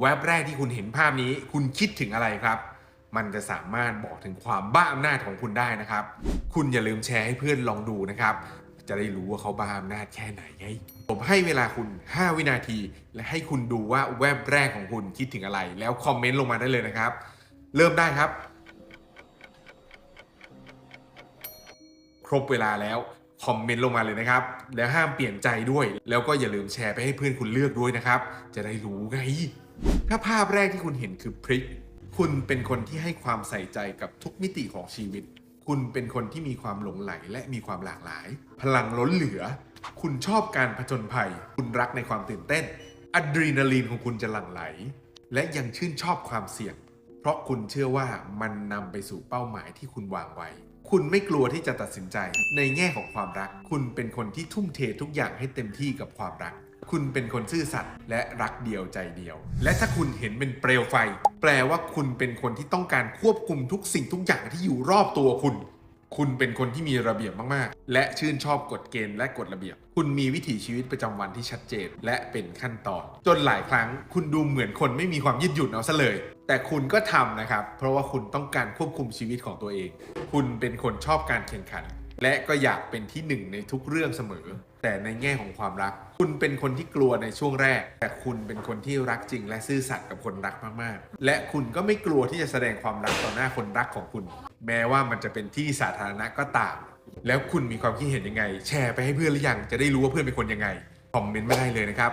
แว็บแรกที่คุณเห็นภาพนี้ คุณคิดถึงอะไรครับ มันจะสามารถบอกถึงความบ้าอำนาจของคุณได้นะครับ คุณอย่าลืมแชร์ให้เพื่อนลองดูนะครับ จะได้รู้ว่าเขาบ้าอำนาจแค่ไหนไงผมให้เวลาคุณ 5 วินาที และให้คุณดูว่าแว็บแรกของคุณคิดถึงอะไร แล้วคอมเมนต์ลงมาได้เลยนะครับ เริ่มได้ครับ ครบเวลาแล้วคอมเมนต์ลงมาเลยนะครับ แล้วห้ามเปลี่ยนใจด้วย แล้วก็อย่าลืมแชร์ไปให้เพื่อนคุณเลือกด้วยนะครับ จะได้รู้ไง ถ้าภาพแรกที่คุณเห็นคือพริก คุณเป็นคนที่ให้ความใส่ใจกับทุกมิติของชีวิต คุณเป็นคนที่มีความหลงไหลและมีความหลากหลาย พลังล้นเหลือ คุณชอบการผจญภัย คุณรักในความตื่นเต้นอะดรีนาลีนของคุณจะหลั่งไหล และยังชื่นชอบความเสี่ยง เพราะคุณเชื่อว่ามันนำไปสู่เป้าหมายที่คุณวางไว้คุณไม่กลัวที่จะตัดสินใจ ในแง่ของความรัก คุณเป็นคนที่ทุ่มเททุกอย่างให้เต็มที่กับความรัก คุณเป็นคนซื่อสัตย์และรักเดียวใจเดียว และถ้าคุณเห็นเป็นเปลวไฟ แปลว่าคุณเป็นคนที่ต้องการควบคุมทุกสิ่งทุกอย่างที่อยู่รอบตัวคุณ คุณเป็นคนที่มีระเบียบมากๆ และชื่นชอบกฎเกณฑ์และกฎระเบียบ คุณมีวิถีชีวิตประจำวันที่ชัดเจน และเป็นขั้นตอน จนหลายครั้ง คุณดูเหมือนคนไม่มีความยืดหยุ่นเอาซะเลย แต่คุณก็ทำนะครับ เพราะว่าคุณต้องการควบคุมชีวิตของตัวเอง คุณเป็นคนชอบการแข่งขัน และก็อยากเป็นที่หนึ่งในทุกเรื่องเสมอ แต่ในแง่ของความรัก คุณเป็นคนที่กลัวในช่วงแรก แต่คุณเป็นคนที่รักจริง และซื่อสัตย์กับคนรักมากๆ และคุณก็ไม่กลัวที่จะแสดงความรักต่อหน้าคนรักของคุณ แม้ว่ามันจะเป็นที่สาธารณะก็ตาม แล้วคุณมีความคิดเห็นยังไง แชร์ไปให้เพื่อนหรือยังจะได้รู้ว่าเพื่อนเป็นคนยังไงคอมเมนต์ไมาได้เลยนะครับ